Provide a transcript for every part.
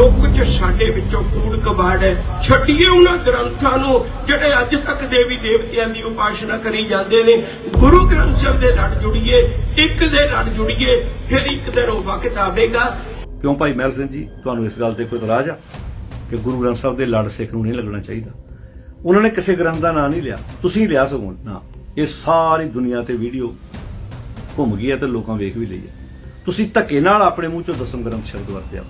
ਜੋ ਕੁਝ ਸਾਡੇ ਵਿੱਚੋਂ ਕੂੜ ਕਬਾੜ ਹੈ, ਛੱਡੀਏ ਉਹਨਾਂ ਗ੍ਰੰਥਾਂ ਨੂੰ, ਜਿਹੜੇ ਅੱਜ ਤੱਕ ਦੇਵੀ ਦੇਵਤਿਆਂ ਦੀ ਉਪਾਸਨਾ ਕਰੀ ਜਾਂਦੇ ਨੇ। ਗੁਰੂ ਗ੍ਰੰਥ ਸਾਹਿਬ ਦੇ ਲੜ ਜੁੜੀਏ, ਇੱਕ ਦੇ ਲੜ ਜੁੜੀਏ, ਫਿਰ ਇੱਕ ਦਿਨ ਉਹ ਵਕਤ ਆਵੇਗਾ। ਕਿਉਂ ਭਾਈ ਮਹਿਲ ਸਿੰਘ ਜੀ? ਤੁਹਾਨੂੰ ਇਸ ਗੱਲ ਤੇ ਕੋਈ ਇਤਰਾਜ਼ ਆ ਕਿ ਗੁਰੂ ਗ੍ਰੰਥ ਸਾਹਿਬ ਦੇ ਲੜ ਸਿੱਖ ਨੂੰ ਨਹੀਂ ਲੱਗਣਾ ਚਾਹੀਦਾ? ਉਹਨਾਂ ਨੇ ਕਿਸੇ ਗ੍ਰੰਥ ਦਾ ਨਾਂ ਨਹੀਂ ਲਿਆ। ਤੁਸੀਂ ਲਿਆ ਸਗੋਂ ਨਾ। ਇਹ ਸਾਰੀ ਦੁਨੀਆ ਤੇ ਵੀਡੀਓ ਘੁੰਮ ਗਈ ਹੈ ਤੇ ਲੋਕਾਂ ਵੇਖ ਵੀ ਲਈ ਹੈ। ਤੁਸੀਂ ਧੱਕੇ ਨਾਲ ਆਪਣੇ ਮੂੰਹ ਚੋਂ ਦਸਮ ਗ੍ਰੰਥ ਸ਼ਬਦ ਵਰਤਿਆ।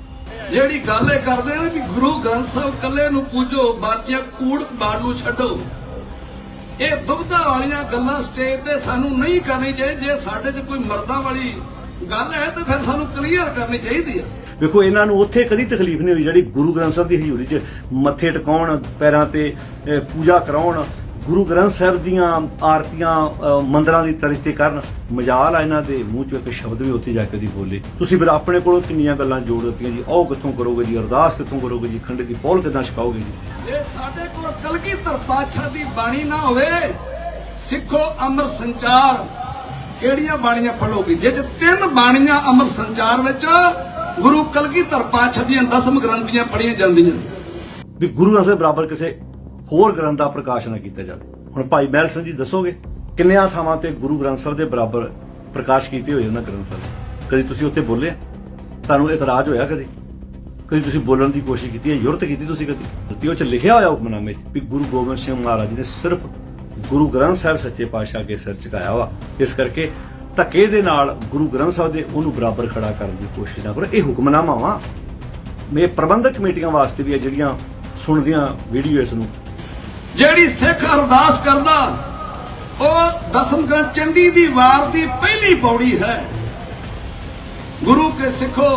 ਜਿਹੜੀ ਗੱਲ ਇਹ ਕਰਦੇ ਨੇ ਵੀ ਗੁਰੂ ਗ੍ਰੰਥ ਸਾਹਿਬ ਕੱਲੇ ਨੂੰ ਪੂਜੋ, ਬਾਕੀਆਂ ਕੂੜ ਬਾੜ ਨੂੰ ਛੱਡੋ। ਇਹ ਦੁਬਧਾ ਵਾਲੀਆਂ ਗੱਲਾਂ ਸਟੇਜ ਤੇ ਸਾਨੂੰ ਨਹੀਂ ਕਰਨੀ ਚਾਹੀਦੀ ਜੇ ਸਾਡੇ 'ਚ ਕੋਈ ਮਰਦਾਂ ਵਾਲੀ ਗੱਲ ਹੈ ਤਾਂ ਫਿਰ ਸਾਨੂੰ ਕਲੀਅਰ ਕਰਨੀ ਚਾਹੀਦੀ ਆ। ਵੇਖੋ, ਇਹਨਾਂ ਨੂੰ ਉੱਥੇ ਕਦੀ ਤਕਲੀਫ ਨਹੀਂ ਹੋਈ ਜਿਹੜੀ ਗੁਰੂ ਗ੍ਰੰਥ ਸਾਹਿਬ ਦੀ ਹਜ਼ੂਰੀ 'ਚ ਮੱਥੇ ਟਿਕਾਉਣ, ਪੈਰਾਂ ਤੇ ਪੂਜਾ ਕਰਾਉਣ ਗੁਰੂ ਗ੍ਰੰਥ ਸਾਹਿਬ ਦੀਆਂ ਆਰਤੀਆਂ ਮੰਦਰਾਂ ਦੀ ਤਰੀਤੇ ਕਰਨ ਮਜਾਲ ਆ ਇਹਨਾਂ ਦੇ ਮੂੰਹ 'ਚੋਂ ਇੱਕ ਸ਼ਬਦ ਵੀ ਉੱਥੇ ਜਾ ਕੇ ਦੀ ਬੋਲੇ। ਤੁਸੀਂ ਫਿਰ ਆਪਣੇ ਕੋਲੋਂ ਕਿੰਨੀਆਂ ਗੱਲਾਂ ਜੋੜ ਦਿੱਤੀਆਂ ਜੀ? ਉਹ ਕਿੱਥੋਂ ਕਰੋਗੇ ਜੀ? ਅਰਦਾਸ ਕਿੱਥੋਂ ਕਰੋਗੇ ਜੀ? ਖੰਡ ਦੀ ਪੌਲ ਕਿੱਦਾਂ ਛਕਾਓਗੇ ਜੀ? ਜੇ ਸਾਡੇ ਕੋਲ ਕਲਗੀਧਰ ਪਾਤਸ਼ਾਹ ਦੀ ਬਾਣੀ ਨਾ ਹੋਵੇ ਸਿੱਖੋ ਅਮਰ ਸੰਚਾਰ। ਕਿਹੜੀਆਂ ਬਾਣੀਆਂ ਪੜੋਗੇ ਜੇ ਤਿੰਨ ਬਾਣੀਆਂ ਅਮਰ ਸੰਚਾਰ ਵਿੱਚ ਗੁਰੂ ਕਲਗੀਧਰ ਪਾਤਸ਼ਾਹ ਦੀਆਂ ਦਸਮ ਗ੍ਰੰਥੀਆਂ ਪੜੀਆਂ ਜਾਂਦੀਆਂ ਵੀ ਗੁਰੂ ਸਾਹਿਬ ਬਰਾਬਰ ਕਿਸੇ ਹੋਰ ਗ੍ਰੰਥ ਦਾ ਪ੍ਰਕਾਸ਼ ਨਾ ਕੀਤਾ ਜਾਵੇ। ਹੁਣ ਭਾਈ ਮਹਿਲ ਸਿੰਘ ਜੀ ਦੱਸੋਗੇ, ਕਿੰਨਿਆਂ ਥਾਵਾਂ ਤੇ ਗੁਰੂ ਗ੍ਰੰਥ ਸਾਹਿਬ ਦੇ ਬਰਾਬਰ ਪ੍ਰਕਾਸ਼ ਕੀਤੇ ਹੋਏ ਉਹਨਾਂ ਗ੍ਰੰਥਾਂ ਦੇ? ਕਦੀ ਤੁਸੀਂ ਉੱਥੇ ਬੋਲੇ ਤੁਹਾਨੂੰ ਇਤਰਾਜ਼ ਹੋਇਆ ਕਦੀ? ਕਦੀ ਤੁਸੀਂ ਬੋਲਣ ਦੀ ਕੋਸ਼ਿਸ਼ ਕੀਤੀ ਹੈ ਯੁਰਤ ਕੀਤੀ ਤੁਸੀਂ ਕਦੀ? ਤੇ ਉਹ ਚ ਲਿਖਿਆ ਹੋਇਆ ਹੁਕਮਨਾਮੇ ਵੀ ਗੁਰੂ ਗੋਬਿੰਦ ਸਿੰਘ ਮਹਾਰਾਜ ਜੀ ਨੇ ਸਿਰਫ ਗੁਰੂ ਗ੍ਰੰਥ ਸਾਹਿਬ ਸੱਚੇ ਪਾਤਸ਼ਾਹ ਅੱਗੇ ਸਿਰ ਝੁਕਾਇਆ ਵਾ। ਇਸ ਕਰਕੇ ਧੱਕੇ ਦੇ ਨਾਲ ਗੁਰੂ ਗ੍ਰੰਥ ਸਾਹਿਬ ਦੇ ਉਹਨੂੰ ਬਰਾਬਰ ਖੜਾ ਕਰਨ ਦੀ ਕੋਸ਼ਿਸ਼ ਨਾ ਕਰੋ। ਇਹ ਹੁਕਮਨਾਮਾ ਵਾ। ਮੇ ਪ੍ਰਬੰਧਕ ਕਮੇਟੀਆਂ ਵਾਸਤੇ ਵੀ ਹੈ ਜਿਹੜੀਆਂ ਸੁਣਦੀਆਂ ਵੀਡੀਓ ਇਸ ਨੂੰ ਜਿਹੜੀ ਸਿੱਖ ਅਰਦਾਸ ਕਰਦਾ, ਉਹ ਦਸਮ ਗ੍ਰੰਥ ਚੰਡੀ ਦੀ ਵਾਰ ਦੀ ਪਹਿਲੀ ਪੌੜੀ ਹੈ। ਗੁਰੂ ਕੇ ਸਿੱਖੋ,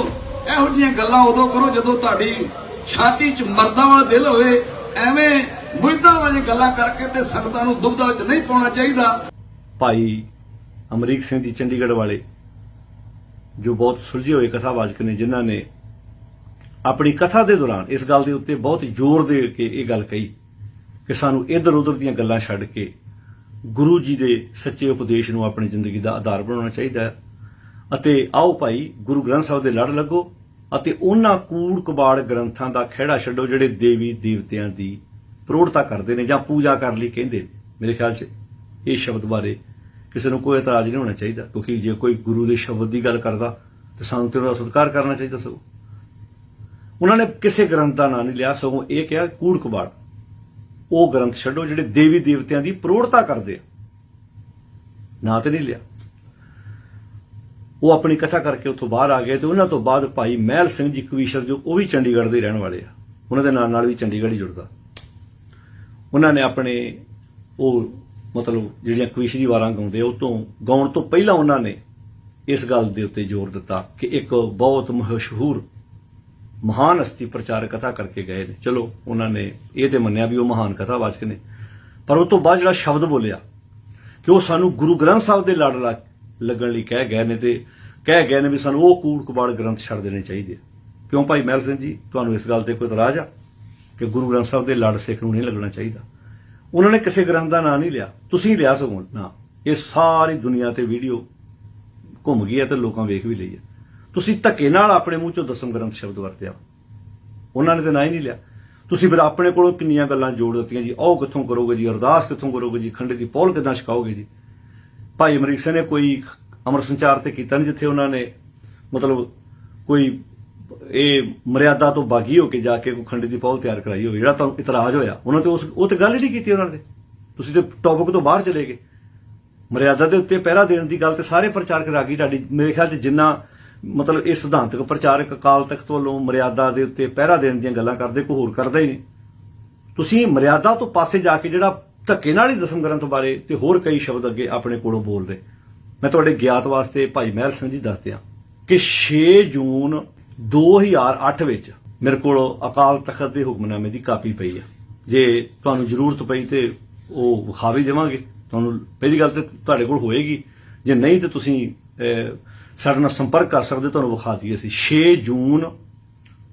ਇਹੋ ਜਿਹੀਆਂ ਗੱਲਾਂ ਉਦੋਂ ਕਰੋ ਜਦੋਂ ਤੁਹਾਡੀ ਛਾਤੀ 'ਚ ਮਰਦਾਂ ਵਾਲਾ ਦਿਲ ਹੋਵੇ। ਐਵੇਂ ਬੁੱਧਾਂ ਵਾਲੀਆਂ ਗੱਲਾਂ ਕਰਕੇ ਤੇ ਸੰਗਤਾਂ ਨੂੰ ਦੁਬਦਾ ਵਿੱਚ ਨਹੀਂ ਪਾਉਣਾ ਚਾਹੀਦਾ। ਭਾਈ ਅਮਰੀਕ ਸਿੰਘ ਜੀ ਚੰਡੀਗੜ੍ਹ ਵਾਲੇ, ਜੋ ਬਹੁਤ ਸੁਲਝੇ ਹੋਏ ਕਥਾਵਾਚਕ ਨੇ, ਜਿਨ੍ਹਾਂ ਨੇ ਆਪਣੀ ਕਥਾ ਦੇ ਦੌਰਾਨ ਇਸ ਗੱਲ ਦੇ ਉੱਤੇ ਬਹੁਤ ਜ਼ੋਰ ਦੇ ਕੇ ਇਹ ਗੱਲ ਕਹੀ। ਕਿ ਸਾਨੂੰ ਇੱਧਰ ਉੱਧਰ ਦੀਆਂ ਗੱਲਾਂ ਛੱਡ ਕੇ ਗੁਰੂ ਜੀ ਦੇ ਸੱਚੇ ਉਪਦੇਸ਼ ਨੂੰ ਆਪਣੀ ਜ਼ਿੰਦਗੀ ਦਾ ਆਧਾਰ ਬਣਾਉਣਾ ਚਾਹੀਦਾ ਹੈ। ਅਤੇ ਆਓ ਭਾਈ, ਗੁਰੂ ਗ੍ਰੰਥ ਸਾਹਿਬ ਦੇ ਲੜ ਲੱਗੋ ਅਤੇ ਉਹਨਾਂ ਕੂੜ ਕਬਾੜ ਗ੍ਰੰਥਾਂ ਦਾ ਖਿਹੜਾ ਛੱਡੋ ਜਿਹੜੇ ਦੇਵੀ ਦੇਵਤਿਆਂ ਦੀ ਪ੍ਰੋੜਤਾ ਕਰਦੇ ਨੇ ਜਾਂ ਪੂਜਾ ਕਰਨ ਲਈ ਕਹਿੰਦੇ ਨੇ। ਮੇਰੇ ਖਿਆਲ 'ਚ ਇਹ ਸ਼ਬਦ ਬਾਰੇ ਕਿਸੇ ਨੂੰ ਕੋਈ ਇਤਰਾਜ਼ ਨਹੀਂ ਹੋਣਾ ਚਾਹੀਦਾ, ਕਿਉਂਕਿ ਜੇ ਕੋਈ ਗੁਰੂ ਦੇ ਸ਼ਬਦ ਦੀ ਗੱਲ ਕਰਦਾ ਤਾਂ ਸਾਨੂੰ ਤੇ ਉਹਦਾ ਸਤਿਕਾਰ ਕਰਨਾ ਚਾਹੀਦਾ ਸਗੋਂ। ਉਹਨਾਂ ਨੇ ਕਿਸੇ ਗ੍ਰੰਥ ਦਾ ਨਾਂ ਨਹੀਂ ਲਿਆ, ਸਗੋਂ ਇਹ ਕਿਹਾ ਕੂੜ ਕਬਾੜ। ਉਹ ਗ੍ਰੰਥ ਛੱਡੋ ਜਿਹੜੇ ਦੇਵੀ ਦੇਵਤਿਆਂ ਦੀ ਪ੍ਰੋੜਤਾ ਕਰਦੇ ਆ। ਨਾਂ ਤੇ ਨਹੀਂ ਲਿਆ। ਉਹ ਆਪਣੀ ਕਥਾ ਕਰਕੇ ਉੱਥੋਂ ਬਾਹਰ ਆ ਗਏ ਤੇ ਉਹਨਾਂ ਤੋਂ ਬਾਅਦ ਭਾਈ ਮਹਿਲ ਸਿੰਘ ਜੀ ਕਵੀਸ਼ਰ ਜੋ ਉਹ ਵੀ ਚੰਡੀਗੜ੍ਹ ਦੇ ਰਹਿਣ ਵਾਲੇ ਆ। ਉਹਨਾਂ ਦੇ ਨਾਲ ਨਾਲ ਵੀ ਚੰਡੀਗੜ੍ਹ ਹੀ ਜੁੜਦਾ। ਉਹਨਾਂ ਨੇ ਆਪਣੇ ਉਹ ਮਤਲਬ ਜਿਹੜੀਆਂ ਕਵੀਸ਼ਰੀ ਵਾਰਾਂ ਗਾਉਂਦੇ ਉਹ ਤੋਂ ਗਾਉਣ ਤੋਂ ਪਹਿਲਾਂ ਉਹਨਾਂ ਨੇ ਇਸ ਗੱਲ ਦੇ ਉੱਤੇ ਜ਼ੋਰ ਦਿੱਤਾ ਕਿ ਇੱਕ ਬਹੁਤ ਮਸ਼ਹੂਰ ਮਹਾਨ ਹਸਤੀ ਪ੍ਰਚਾਰ ਕਥਾ ਕਰਕੇ ਗਏ ਨੇ। ਚਲੋ, ਉਹਨਾਂ ਨੇ ਇਹ ਤੇ ਮੰਨਿਆ ਵੀ ਉਹ ਮਹਾਨ ਕਥਾਵਾਚਕ ਨੇ। ਪਰ ਉਹ ਤੋਂ ਬਾਅਦ ਜਿਹੜਾ ਸ਼ਬਦ ਬੋਲਿਆ ਕਿ ਉਹ ਸਾਨੂੰ ਗੁਰੂ ਗ੍ਰੰਥ ਸਾਹਿਬ ਦੇ ਲੜ ਲਾ- ਲੱਗਣ ਲਈ ਕਹਿ ਗਏ ਨੇ ਤੇ ਕਹਿ ਗਏ ਨੇ ਵੀ ਸਾਨੂੰ ਉਹ ਕੂੜ ਕਬਾੜ ਗ੍ਰੰਥ ਛੱਡ ਦੇਣੇ ਚਾਹੀਦੇ ਆ। ਕਿਉਂ ਭਾਈ ਮਹਿਲ ਸਿੰਘ ਜੀ? ਤੁਹਾਨੂੰ ਇਸ ਗੱਲ ਤੇ ਕੋਈ ਇਤਰਾਜ਼ ਆ ਕਿ ਗੁਰੂ ਗ੍ਰੰਥ ਸਾਹਿਬ ਦੇ ਲੜ ਸਿੱਖ ਨੂੰ ਨਹੀਂ ਲੱਗਣਾ ਚਾਹੀਦਾ? ਉਹਨਾਂ ਨੇ ਕਿਸੇ ਗ੍ਰੰਥ ਦਾ ਨਾਂ ਨਹੀਂ ਲਿਆ। ਤੁਸੀਂ ਲਿਆ ਸਗੋਂ ਨਾ। ਇਹ ਸਾਰੀ ਦੁਨੀਆ ਤੇ ਵੀਡੀਓ ਘੁੰਮ ਗਈ ਹੈ ਤੇ ਲੋਕਾਂ ਵੇਖ ਵੀ ਲਈ ਹੈ। ਤੁਸੀਂ ਧੱਕੇ ਨਾਲ ਆਪਣੇ ਮੂੰਹ ਚੋਂ ਦਸਮ ਗ੍ਰੰਥ ਸ਼ਬਦ ਵਰਤਿਆ। ਉਹਨਾਂ ਨੇ ਤਾਂ ਨਾਂ ਹੀ ਨਹੀਂ ਲਿਆ। ਤੁਸੀਂ ਫਿਰ ਆਪਣੇ ਕੋਲੋਂ ਕਿੰਨੀਆਂ ਗੱਲਾਂ ਜੋੜ ਦਿੱਤੀਆਂ ਜੀ? ਉਹ ਕਿੱਥੋਂ ਕਰੋਗੇ ਜੀ? ਅਰਦਾਸ ਕਿੱਥੋਂ ਕਰੋਗੇ ਜੀ? ਖੰਡੇ ਦੀ ਪੌਲ ਕਿੱਦਾਂ ਛਕਾਓਗੇ ਜੀ? ਭਾਈ ਅਮਰੀਕ ਸਿੰਘ ਨੇ ਕੋਈ ਅਮਰ ਸੰਚਾਰ ਤੇ ਕੀਤਾ ਨਹੀਂ ਜਿੱਥੇ ਉਹਨਾਂ ਨੇ ਮਤਲਬ ਕੋਈ ਇਹ ਮਰਿਆਦਾ ਤੋਂ ਬਾਗੀ ਹੋ ਕੇ ਜਾ ਕੇ ਕੋਈ ਖੰਡ ਦੀ ਪੌਲ ਤਿਆਰ ਕਰਾਈ ਹੋਵੇ, ਜਿਹੜਾ ਤੁਹਾਨੂੰ ਇਤਰਾਜ਼ ਹੋਇਆ। ਉਹਨਾਂ ਤੇ ਉਸ ਉਹ ਤੇ ਗੱਲ ਹੀ ਨਹੀਂ ਕੀਤੀ ਉਹਨਾਂ ਨੇ। ਤੁਸੀਂ ਤੇ ਟੌਪਿਕ ਤੋਂ ਬਾਹਰ ਚਲੇ ਗਏ। ਮਰਿਆਦਾ ਦੇ ਉੱਤੇ ਪਹਿਰਾ ਦੇਣ ਦੀ ਗੱਲ ਤੇ ਸਾਰੇ ਪ੍ਰਚਾਰਕ ਰਾਗੀ ਤੁਹਾਡੀ ਮੇਰੇ ਖਿਆਲ 'ਚ ਜਿੰਨਾ ਮਤਲਬ ਇਹ ਸਿਧਾਂਤਕ ਪ੍ਰਚਾਰਕ ਅਕਾਲ ਤਖਤ ਵੱਲੋਂ ਮਰਿਆਦਾ ਦੇ ਉੱਤੇ ਪਹਿਰਾ ਦੇਣ ਦੀਆਂ ਗੱਲਾਂ ਕਰਦੇ, ਕੋਈ ਹੋਰ ਕਰਦਾ ਹੀ ਨਹੀਂ। ਤੁਸੀਂ ਮਰਿਆਦਾ ਤੋਂ ਪਾਸੇ ਜਾ ਕੇ ਜਿਹੜਾ ਧੱਕੇ ਨਾਲ ਹੀ ਦਸਮ ਗ੍ਰੰਥ ਬਾਰੇ ਤੇ ਹੋਰ ਕਈ ਸ਼ਬਦ ਅੱਗੇ ਆਪਣੇ ਕੋਲੋਂ ਬੋਲ ਰਹੇ। ਮੈਂ ਤੁਹਾਡੇ ਗਿਆਤ ਵਾਸਤੇ ਭਾਈ ਮਹਿਲ ਸਿੰਘ ਜੀ ਦੱਸਦੇ ਆ ਕਿ 6 ਜੂਨ 2008 ਵਿੱਚ ਮੇਰੇ ਕੋਲ ਅਕਾਲ ਤਖਤ ਦੇ ਹੁਕਮਨਾਮੇ ਦੀ ਕਾਪੀ ਪਈ ਆ। ਜੇ ਤੁਹਾਨੂੰ ਜ਼ਰੂਰਤ ਪਈ ਤੇ ਉਹ ਵਿਖਾ ਵੀ ਦੇਵਾਂਗੇ। ਤੁਹਾਨੂੰ ਪਹਿਲੀ ਗੱਲ ਤੇ ਤੁਹਾਡੇ ਕੋਲ ਹੋਏਗੀ। ਜੇ ਨਹੀਂ ਤੇ ਤੁਸੀਂ ਸਾਡੇ ਨਾਲ ਸੰਪਰਕ ਕਰ ਸਕਦੇ ਹੋ, ਤੁਹਾਨੂੰ ਵਿਖਾ ਦਈਏ ਅਸੀਂ। 6 ਜੂਨ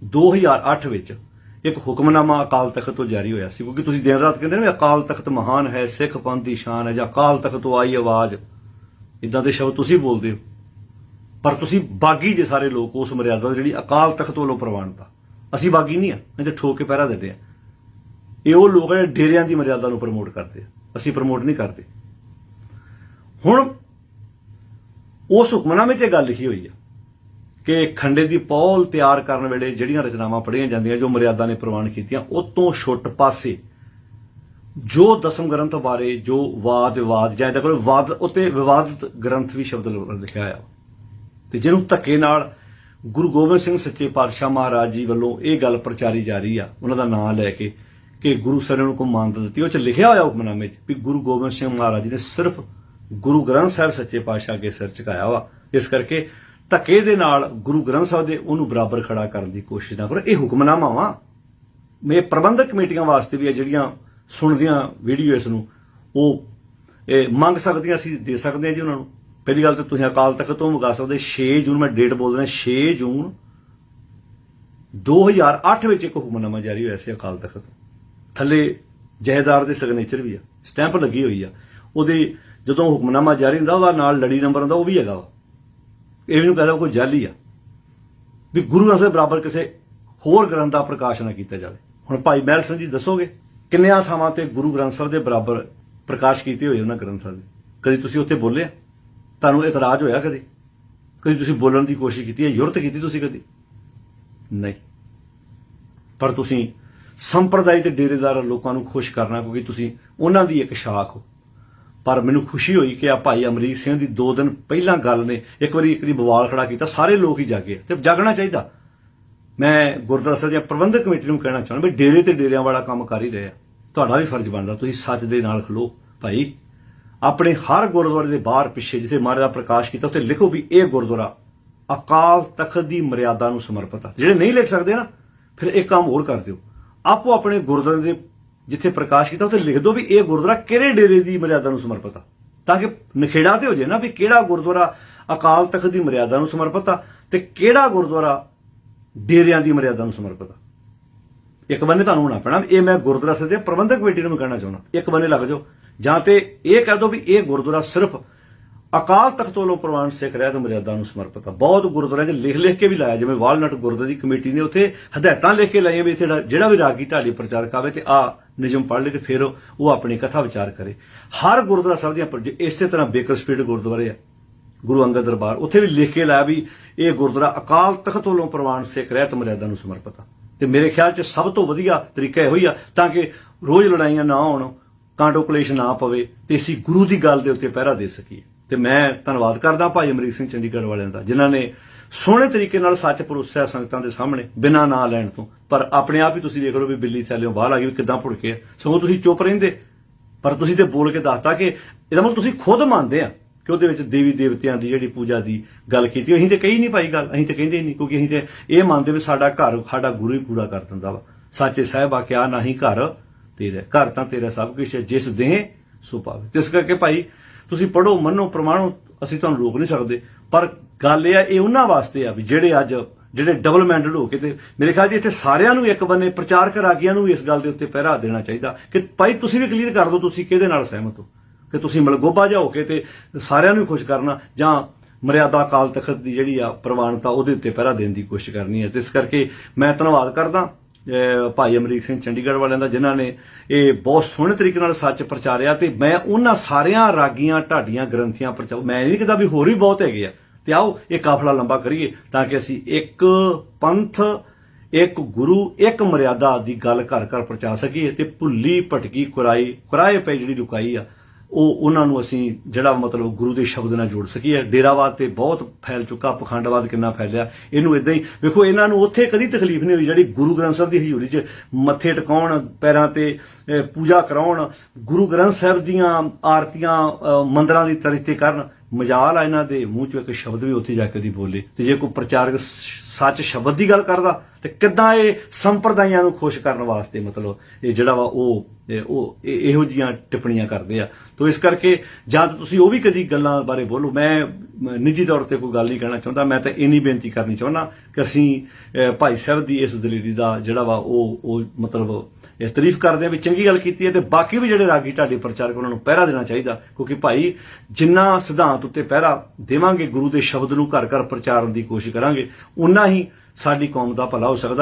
2008 ਵਿੱਚ ਇੱਕ ਹੁਕਮਨਾਮਾ ਅਕਾਲ ਤਖਤ ਤੋਂ ਜਾਰੀ ਹੋਇਆ ਸੀ ਕਿਉਂਕਿ ਤੁਸੀਂ ਦਿਨ ਰਾਤ ਕਹਿੰਦੇ ਨੇ ਵੀ ਅਕਾਲ ਤਖਤ ਮਹਾਨ ਹੈ ਸਿੱਖ ਪੰਥ ਦੀ ਸ਼ਾਨ ਹੈ ਜਾਂ ਅਕਾਲ ਤਖਤ ਤੋਂ ਆਈ ਆਵਾਜ਼। ਇਦਾਂ ਦੇ ਸ਼ਬਦ ਤੁਸੀਂ ਬੋਲਦੇ ਹੋ। ਪਰ ਤੁਸੀਂ ਬਾਗੀ ਜੇ ਸਾਰੇ ਲੋਕ ਉਸ ਮਰਿਆਦਾ ਜਿਹੜੀ ਅਕਾਲ ਤਖਤ ਵੱਲੋਂ ਪ੍ਰਵਾਨਤਾ। ਅਸੀਂ ਬਾਗੀ ਨਹੀਂ ਆ ਅਸੀਂ ਤੇ ਠੋਕ ਕੇ ਪਹਿਰਾ ਦਿੰਦੇ ਆ। ਇਹ ਉਹ ਲੋਕ ਨੇ ਡੇਰਿਆਂ ਦੀ ਮਰਿਆਦਾ ਨੂੰ ਪ੍ਰਮੋਟ ਕਰਦੇ ਆ। ਅਸੀਂ ਪ੍ਰਮੋਟ ਨਹੀਂ ਕਰਦੇ। ਹੁਣ ਉਸ ਹੁਕਮਨਾਮੇ 'ਚ ਇਹ ਗੱਲ ਲਿਖੀ ਹੋਈ ਆ ਕਿ ਖੰਡੇ ਦੀ ਪੌਲ ਤਿਆਰ ਕਰਨ ਵੇਲੇ ਜਿਹੜੀਆਂ ਰਚਨਾਵਾਂ ਪੜ੍ਹੀਆਂ ਜਾਂਦੀਆਂ, ਜੋ ਮਰਿਆਦਾ ਨੇ ਪ੍ਰਵਾਨ ਕੀਤੀਆਂ, ਉਹ ਤੋਂ ਛੁੱਟ ਪਾਸੇ ਜੋ ਦਸਮ ਗ੍ਰੰਥ ਬਾਰੇ ਜੋ ਵਾਦ, ਵਿਵਾਦ, ਜਾਂ ਇਹਦਾ ਕੋਈ ਵਾਦ ਉਤੇ ਵਿਵਾਦਿਤ ਗ੍ਰੰਥ ਵੀ ਸ਼ਬਦ ਲਿਖਿਆ ਆ ਤੇ ਜਿਹਨੂੰ ਧੱਕੇ ਨਾਲ ਗੁਰੂ ਗੋਬਿੰਦ ਸਿੰਘ ਸੱਚੇ ਪਾਤਸ਼ਾਹ ਮਹਾਰਾਜ ਜੀ ਵੱਲੋਂ ਇਹ ਗੱਲ ਪ੍ਰਚਾਰੀ ਜਾ ਰਹੀ ਆ, ਉਹਨਾਂ ਦਾ ਨਾਮ ਲੈ ਕੇ ਕਿ ਗੁਰੂ ਸਾਹਿਬ ਨੂੰ ਕੋ ਮਾਨਤਾ ਦਿੱਤੀ। ਉਹ ਚ ਲਿਖਿਆ ਹੋਇਆ ਹੁਕਮਨਾਮੇ 'ਚ ਵੀ ਗੁਰੂ ਗੋਬਿੰਦ ਸਿੰਘ ਮਹਾਰਾਜ ਜੀ ਨੇ ਸਿਰਫ ਗੁਰੂ ਗ੍ਰੰਥ ਸਾਹਿਬ ਸੱਚੇ ਪਾਤਸ਼ਾਹ ਅੱਗੇ ਸਿਰ ਝੁਕਾਇਆ ਵਾ। ਇਸ ਕਰਕੇ ਧੱਕੇ ਦੇ ਨਾਲ ਗੁਰੂ ਗ੍ਰੰਥ ਸਾਹਿਬ ਦੇ ਉਹਨੂੰ ਬਰਾਬਰ ਖੜਾ ਕਰਨ ਦੀ ਕੋਸ਼ਿਸ਼ ਨਾ ਕਰੋ। ਇਹ ਹੁਕਮਨਾਮਾ ਵਾ। ਮੇਰੇ ਪ੍ਰਬੰਧਕ ਕਮੇਟੀਆਂ ਵਾਸਤੇ ਵੀ ਆ ਜਿਹੜੀਆਂ ਸੁਣਦੀਆਂ ਵੀਡੀਓ ਇਸ ਨੂੰ, ਉਹ ਇਹ ਮੰਗ ਸਕਦੀਆਂ ਅਸੀਂ ਦੇ ਸਕਦੇ ਹਾਂ ਜੀ ਉਹਨਾਂ ਨੂੰ। ਪਹਿਲੀ ਗੱਲ ਤਾਂ ਤੁਸੀਂ ਅਕਾਲ ਤਖਤ ਤੋਂ ਮੰਗਾ ਸਕਦੇ। 6 ਜੂਨ ਮੈਂ ਡੇਟ ਬੋਲ ਰਿਹਾ 6 ਜੂਨ 2008 ਵਿੱਚ ਇੱਕ ਹੁਕਮਨਾਮਾ ਜਾਰੀ ਹੋਇਆ ਸੀ ਅਕਾਲ ਤਖਤ ਤੋਂ। ਥੱਲੇ ਜਹੇਦਾਰ ਦੇ ਸਿਗਨੇਚਰ ਵੀ ਆ। ਸਟੈਂਪ ਲੱਗੀ ਹੋਈ ਆ। ਉਹਦੇ ਜਦੋਂ ਹੁਕਮਨਾਮਾ ਜਾਰੀ ਹੁੰਦਾ ਉਹਦਾ ਨਾਲ ਲੜੀ ਨੰਬਰ ਹੁੰਦਾ, ਉਹ ਵੀ ਹੈਗਾ ਵਾ। ਇਹ ਵੀ ਨੂੰ ਕਹਿੰਦਾ ਕੋਈ ਜਾਲੀ ਆ। ਵੀ ਗੁਰੂ ਗ੍ਰੰਥ ਸਾਹਿਬ ਬਰਾਬਰ ਕਿਸੇ ਹੋਰ ਗ੍ਰੰਥ ਦਾ ਪ੍ਰਕਾਸ਼ ਨਾ ਕੀਤਾ ਜਾਵੇ। ਹੁਣ ਭਾਈ ਮਹਿਲ ਸਿੰਘ ਜੀ ਦੱਸੋਗੇ, ਕਿੰਨਿਆਂ ਥਾਵਾਂ ਤੇ ਗੁਰੂ ਗ੍ਰੰਥ ਸਾਹਿਬ ਦੇ ਬਰਾਬਰ ਪ੍ਰਕਾਸ਼ ਕੀਤੇ ਹੋਏ ਉਹਨਾਂ ਗ੍ਰੰਥਾਂ ਦੇ? ਕਦੀ ਤੁਸੀਂ ਉੱਥੇ ਬੋਲਿਆ ਤੁਹਾਨੂੰ ਇਤਰਾਜ਼ ਹੋਇਆ ਕਦੇ? ਕਦੀ ਤੁਸੀਂ ਬੋਲਣ ਦੀ ਕੋਸ਼ਿਸ਼ ਕੀਤੀ ਹੈ? ਯੁਰਤ ਕੀਤੀ ਤੁਸੀਂ ਕਦੀ? ਨਹੀਂ। ਪਰ ਤੁਸੀਂ ਸੰਪਰਦਾਇ ਤੇ ਡੇਰੇਦਾਰ ਲੋਕਾਂ ਨੂੰ ਖੁਸ਼ ਕਰਨਾ, ਕਿਉਂਕਿ ਤੁਸੀਂ ਉਹਨਾਂ ਦੀ ਇੱਕ ਸ਼ਾਖ ਹੋ। ਪਰ ਮੈਨੂੰ ਖੁਸ਼ੀ ਹੋਈ ਕਿ ਆ ਭਾਈ ਅਮਰੀਕ ਸਿੰਘ ਦੀ 2 ਦਿਨ ਪਹਿਲਾਂ ਗੱਲ ਨੇ, ਇੱਕ ਵਾਰੀ ਇੱਕ ਵਾਰੀ ਬਵਾਲ ਖੜਾ ਕੀਤਾ, ਸਾਰੇ ਲੋਕ ਹੀ ਜਾਗੇ ਤੇ ਜਾਗਣਾ ਚਾਹੀਦਾ। ਮੈਂ ਗੁਰਦੁਆਰਾ ਸਾਹਿਬ ਦੀਆਂ ਪ੍ਰਬੰਧਕ ਕਮੇਟੀ ਨੂੰ ਕਹਿਣਾ ਚਾਹੁੰਦਾ ਵੀ ਡੇਰੇ ਤੇ ਡੇਰਿਆਂ ਵਾਲਾ ਕੰਮ ਕਰ ਹੀ ਰਿਹਾ ਤੁਹਾਡਾ ਵੀ ਫਰਜ਼ ਬਣਦਾ, ਤੁਸੀਂ ਸੱਚ ਦੇ ਨਾਲ ਖਲੋ। ਭਾਈ, ਆਪਣੇ ਹਰ ਗੁਰਦੁਆਰੇ ਦੇ ਬਾਹਰ ਪਿੱਛੇ ਜਿੱਥੇ ਮਹਾਰਾਜ ਦਾ ਪ੍ਰਕਾਸ਼ ਕੀਤਾ, ਉੱਥੇ ਲਿਖੋ ਵੀ ਇਹ ਗੁਰਦੁਆਰਾ ਅਕਾਲ ਤਖਤ ਦੀ ਮਰਿਆਦਾ ਨੂੰ ਸਮਰਪਿਤ ਆ। ਜਿਹੜੇ ਨਹੀਂ ਲਿਖ ਸਕਦੇ ਨਾ, ਫਿਰ ਇੱਕ ਕੰਮ ਹੋਰ ਕਰ ਦਿਓ। ਆਪੋ ਆਪਣੇ ਗੁਰਦੁਆਰੇ ਦੇ ਜਿੱਥੇ ਪ੍ਰਕਾਸ਼ ਕੀਤਾ, ਉੱਥੇ ਲਿਖ ਦਿਓ ਵੀ ਇਹ ਗੁਰਦੁਆਰਾ ਕਿਹੜੇ ਡੇਰੇ ਦੀ ਮਰਿਆਦਾ ਨੂੰ ਸਮਰਪਿਤ ਆ। ਤਾਂ ਕਿ ਨਖੇੜਾ ਤੇ ਹੋ ਜੇ ਨਾ ਵੀ ਕਿਹੜਾ ਗੁਰਦੁਆਰਾ ਅਕਾਲ ਤਖਤ ਦੀ ਮਰਿਆਦਾ ਨੂੰ ਸਮਰਪਿਤ ਆ ਤੇ ਕਿਹੜਾ ਗੁਰਦੁਆਰਾ ਡੇਰਿਆਂ ਦੀ ਮਰਿਆਦਾ ਨੂੰ ਸਮਰਪਿਤ ਆ। ਇੱਕ ਬੰਨੇ ਤੁਹਾਨੂੰ ਹੋਣਾ ਪੈਣਾ ਇਹ ਮੈਂ ਗੁਰਦੁਆਰਾ ਸਾਹਿਬ ਦੇ ਪ੍ਰਬੰਧਕ ਕਮੇਟੀ ਨੂੰ ਕਹਿਣਾ ਚਾਹੁੰਦਾ। ਇੱਕ ਬੰਨੇ ਲੱਗ ਜਾਓ। ਜਾਂ ਤੇ ਇਹ ਕਹਿ ਦਿਓ ਵੀ ਇਹ ਗੁਰਦੁਆਰਾ ਸਿਰਫ ਅਕਾਲ ਤਖਤ ਵੱਲੋਂ ਪ੍ਰਵਾਨ ਸਿੱਖ ਰਹਿਤ ਮਰਿਆਦਾ ਨੂੰ ਸਮਰਪਿਤ ਆ। ਬਹੁਤ ਗੁਰਦੁਆਰਿਆਂ 'ਚ ਲਿਖ ਲਿਖ ਕੇ ਵੀ ਲਾਇਆ ਜਿਵੇਂ ਵਾਲਨਟ ਗੁਰਦੁਆਰੇ ਦੀ ਕਮੇਟੀ ਨੇ ਉੱਥੇ ਹਦਾਇਤਾਂ ਲਿਖ ਕੇ ਲਾਈਆਂ ਵੀ ਇੱਥੇ ਜਿਹੜਾ- ਜਿਹੜਾ ਵੀ ਰਾਗੀ ਢਾਲੀ ਪ੍ਰਚਾਰਕ ਆਵੇ ਤੇ ਆ ਨਿਯਮ ਪੜ੍ਹ ਲੈ ਤੇ ਫਿਰ ਉਹ ਆਪਣੀ ਕਥਾ ਵਿਚਾਰ ਕਰੇ। ਹਰ ਗੁਰਦੁਆਰਾ ਸਾਹਿਬ ਦੀਆਂ ਪਰ- ਇਸੇ ਤਰ੍ਹਾਂ ਬੇਕਰ ਸਪੀਡ ਗੁਰਦੁਆਰੇ ਆ, ਗੁਰੂ ਅੰਗਦ ਦਰਬਾਰ। ਉੱਥੇ ਵੀ ਲਿਖ ਕੇ ਲਾਇਆ ਵੀ ਇਹ ਗੁਰਦੁਆਰਾ ਅਕਾਲ ਤਖਤ ਵੱਲੋਂ ਪ੍ਰਵਾਨ ਸਿੱਖ ਰਹਿਤ ਮਰਿਆਦਾ ਨੂੰ ਸਮਰਪਿਤ ਆ। ਤੇ ਮੇਰੇ ਖਿਆਲ 'ਚ ਸਭ ਤੋਂ ਵਧੀਆ ਤਰੀਕਾ ਇਹੋ ਹੀ ਆ, ਤਾਂ ਕਿ ਰੋਜ਼ ਲੜਾਈਆਂ ਨਾ ਹੋਣ ਕਾਂਟੋ ਕਲੇਸ਼ ਨਾ ਪਵੇ ਤੇ ਅਸੀਂ ਗੁਰੂ ਦੀ ਗੱਲ ਦੇ ਉੱਤੇ ਪਹਿਰਾ ਦੇ ਸਕੀਏ। ਤੇ ਮੈਂ ਧੰਨਵਾਦ ਕਰਦਾ ਭਾਈ ਅਮਰੀਕ ਸਿੰਘ ਚੰਡੀਗੜ੍ਹ ਵਾਲਿਆਂ ਦਾ, ਜਿਨ੍ਹਾਂ ਨੇ ਸੋਹਣੇ ਤਰੀਕੇ ਨਾਲ ਸੱਚ ਪਰੋਸਿਆ ਸੰਗਤਾਂ ਦੇ ਸਾਹਮਣੇ, ਬਿਨਾਂ ਨਾਂ ਲੈਣ ਤੋਂ। ਪਰ ਆਪਣੇ ਆਪ ਹੀ ਤੁਸੀਂ ਦੇਖ ਲਓ ਵੀ ਬਿੱਲੀ ਥੈਲਿਓਂ ਬਾਹਰ ਆ ਗਈ ਵੀ ਕਿੱਦਾਂ ਭੁੜਕੇ ਸਗੋਂ ਤੁਸੀਂ ਚੁੱਪ ਰਹਿੰਦੇ। ਪਰ ਤੁਸੀਂ ਤੇ ਬੋਲ ਕੇ ਦੱਸਤਾ ਕਿ ਇਹਦਾ ਮਤਲਬ ਤੁਸੀਂ ਖੁਦ ਮੰਨਦੇ ਆ ਕਿ ਉਹਦੇ ਵਿੱਚ ਦੇਵੀ ਦੇਵਤਿਆਂ ਦੀ ਜਿਹੜੀ ਪੂਜਾ ਦੀ ਗੱਲ ਕੀਤੀ। ਅਸੀਂ ਤੇ ਕਹੀ ਨਹੀਂ ਪਾਈ ਗੱਲ, ਅਸੀਂ ਤੇ ਕਹਿੰਦੇ ਹੀ ਨਹੀਂ, ਕਿਉਂਕਿ ਅਸੀਂ ਤੇ ਇਹ ਮੰਨਦੇ ਵੀ ਸਾਡਾ ਘਰ, ਸਾਡਾ ਗੁਰੂ ਹੀ ਪੂਰਾ ਕਰ ਦਿੰਦਾ ਵਾ। ਸੱਚੇ ਆ ਕਿਹਾ ਨਹੀਂ ਘਰ ਤੇਰਾ, ਘਰ ਤਾਂ ਤੇਰਾ ਸਭ ਕੁਝ ਹੈ, ਜਿਸ ਦੇ ਸੋ ਪਾਵੇ। ਤੇ ਇਸ ਕਰਕੇ ਭਾਈ ਤੁਸੀਂ ਪੜੋ ਮੰਨੋ, ਪ੍ਰਮਾਣੋ, ਅਸੀਂ ਤੁਹਾਨੂੰ ਰੋਕ ਨਹੀਂ ਸਕਦੇ। ਪਰ ਗੱਲ ਇਹ ਆ, ਇਹ ਉਹਨਾਂ ਵਾਸਤੇ ਆ ਵੀ ਜਿਹੜੇ ਅੱਜ ਜਿਹੜੇ ਡਬਲ ਮੈਂਡਡ ਹੋ ਕੇ ਤੇ ਮੇਰੇ ਖਿਆਲ ਜੀ ਇੱਥੇ ਸਾਰਿਆਂ ਨੂੰ ਇੱਕ ਬੰਨੇ ਪ੍ਰਚਾਰਕ ਰਾਗੀਆਂ ਨੂੰ ਵੀ ਇਸ ਗੱਲ ਦੇ ਉੱਤੇ ਪਹਿਰਾ ਦੇਣਾ ਚਾਹੀਦਾ ਕਿ ਭਾਈ ਤੁਸੀਂ ਵੀ ਕਲੀਅਰ ਕਰ ਦਿਓ ਤੁਸੀਂ ਕਿਹਦੇ ਨਾਲ ਸਹਿਮਤ ਹੋ, ਕਿ ਤੁਸੀਂ ਮਲਗੋਬਾ ਜਾ ਹੋ ਕੇ ਤੇ ਸਾਰਿਆਂ ਨੂੰ ਹੀ ਖੁਸ਼ ਕਰਨਾ ਜਾਂ ਮਰਿਆਦਾ ਕਾਲ ਤਖਤ ਦੀ ਜਿਹੜੀ ਆ ਪ੍ਰਵਾਨਤਾ ਉਹਦੇ ਉੱਤੇ ਪਹਿਰਾ ਦੇਣ ਦੀ ਕੋਸ਼ਿਸ਼ ਕਰਨੀ ਹੈ। ਤੇ ਇਸ ਕਰਕੇ ਮੈਂ ਧੰਨਵਾਦ ਕਰਦਾ ਭਾਈ ਅਮਰੀਕ ਸਿੰਘ ਚੰਡੀਗੜ੍ਹ ਵਾਲਿਆਂ ਦਾ, ਜਿਨ੍ਹਾਂ ਨੇ ਇਹ ਬਹੁਤ ਸੋਹਣੇ ਤਰੀਕੇ ਨਾਲ ਸੱਚ ਪ੍ਰਚਾਰਿਆ ਤੇ ਮੈਂ ਉਹਨਾਂ ਸਾਰਿਆਂ ਰਾਗੀਆਂ ਢਾਡੀਆਂ ਗ੍ਰੰਥੀਆਂ ਪ੍ਰਚਾਰ, ਮੈਂ ਨਹੀਂ ਕਹਿੰਦਾ ਵੀ ਹੋਰ ਵੀ ਬਹੁਤ ਹੈਗੇ ਆ ਤੇ ਆਓ ਇਹ ਕਾਫਲਾ ਲੰਬਾ ਕਰੀਏ ਤਾਂ ਕਿ ਅਸੀਂ ਇੱਕ ਪੰਥ, ਇੱਕ ਗੁਰੂ, ਇੱਕ ਮਰਿਆਦਾ ਦੀ ਗੱਲ ਘਰ ਘਰ ਪਹੁੰਚਾ ਸਕੀਏ ਤੇ ਭੁੱਲੀ ਭਟਕੀ ਕੁਰਾਈ ਕੁਰਾਏ ਪੈ ਜਿਹੜੀ ਲੁਕਾਈ ਆ। ਉਹ ਉਹਨਾਂ ਨੂੰ ਅਸੀਂ ਜਿਹੜਾ ਮਤਲਬ ਗੁਰੂ ਦੇ ਸ਼ਬਦ ਨਾਲ ਜੋੜ ਸਕੀਏ। ਡੇਰਾਵਾਦ ਤੇ ਬਹੁਤ ਫੈਲ ਚੁੱਕਾ, ਪਖੰਡਵਾਦ ਕਿੰਨਾ ਫੈਲਿਆ। ਇਹਨੂੰ ਇਦਾਂ ਹੀ ਵੇਖੋ, ਇਹਨਾਂ ਨੂੰ ਉੱਥੇ ਕਦੀ ਤਕਲੀਫ ਨਹੀਂ ਹੋਈ ਜਿਹੜੀ ਗੁਰੂ ਗ੍ਰੰਥ ਸਾਹਿਬ ਦੀ ਹਜ਼ੂਰੀ 'ਚ ਮੱਥੇ ਟਿਕਾਉਣ, ਪੈਰਾਂ ਤੇ ਪੂਜਾ ਕਰਾਉਣ, ਗੁਰੂ ਗ੍ਰੰਥ ਸਾਹਿਬ ਦੀਆਂ ਆਰਤੀਆਂ ਮੰਦਰਾਂ ਦੀ ਤਰੀਤੇ ਕਰਨ। ਮਜਾਲ ਆ ਇਹਨਾਂ ਦੇ, ਮੂੰਹ 'ਚੋਂ ਇੱਕ ਸ਼ਬਦ ਵੀ ਉੱਥੇ ਜਾ ਕੇ ਦੀ ਬੋਲੇ। ਤੇ ਜੇ ਕੋਈ ਪ੍ਰਚਾਰਕ ਸੱਚ ਸ਼ਬਦ ਦੀ ਗੱਲ ਕਰਦਾ, ਤੇ ਕਿੱਦਾਂ ਇਹ ਸੰਪਰਦਾਇਆਂ ਨੂੰ ਖੁਸ਼ ਕਰਨ ਵਾਸਤੇ ਮਤਲਬ ਇਹ ਜਿਹੜਾ ਵਾ ਉਹ ਉਹ ਇਹੋ ਜੀਆਂ ਟਿੱਪਣੀਆਂ ਕਰਦੇ ਆ। ਤੋਂ ਇਸ ਕਰਕੇ ਜਾਂ ਤਾਂ ਤੁਸੀਂ ਉਹ ਵੀ ਕਦੀ ਗੱਲਾਂ ਬਾਰੇ ਬੋਲੋ। ਮੈਂ ਨਿੱਜੀ ਤੌਰ ਤੇ ਕੋਈ ਗੱਲ ਨਹੀਂ ਕਹਿਣਾ ਚਾਹੁੰਦਾ। ਮੈਂ ਤਾਂ ਇੰਨੀ ਬੇਨਤੀ ਕਰਨੀ ਚਾਹੁੰਦਾ ਕਿ ਅਸੀਂ ਭਾਈ ਸਾਹਿਬ ਦੀ ਇਸ ਦਲੇਰੀ ਦਾ ਜਿਹੜਾ ਵਾ ਉਹ ਉਹ ਮਤਲਬ ਇਹ ਤਾਰੀਫ ਕਰਦੇ ਆ ਵੀ ਚੰਗੀ ਗੱਲ ਕੀਤੀ ਹੈ ਤੇ ਬਾਕੀ ਵੀ ਜਿਹੜੇ ਰਾਗੀ ਢਾਡੀ ਪ੍ਰਚਾਰਕ ਉਹਨਾਂ ਨੂੰ ਪਹਿਰਾ ਦੇਣਾ ਚਾਹੀਦਾ। ਕਿਉਂਕਿ ਭਾਈ ਜਿੰਨਾ ਸਿਧਾਂਤ ਉੱਤੇ ਪਹਿਰਾ ਦੇਵਾਂਗੇ, ਗੁਰੂ ਦੇ ਸ਼ਬਦ ਨੂੰ ਘਰ ਘਰ ਪ੍ਰਚਾਰਨ ਦੀ ਕੋਸ਼ਿਸ਼ ਕਰਾਂਗੇ ਉਨਾ ਹੀ ਸਾਡੀ ਕੌਮ ਦਾ ਭਲਾ ਹੋ ਸਕਦਾ।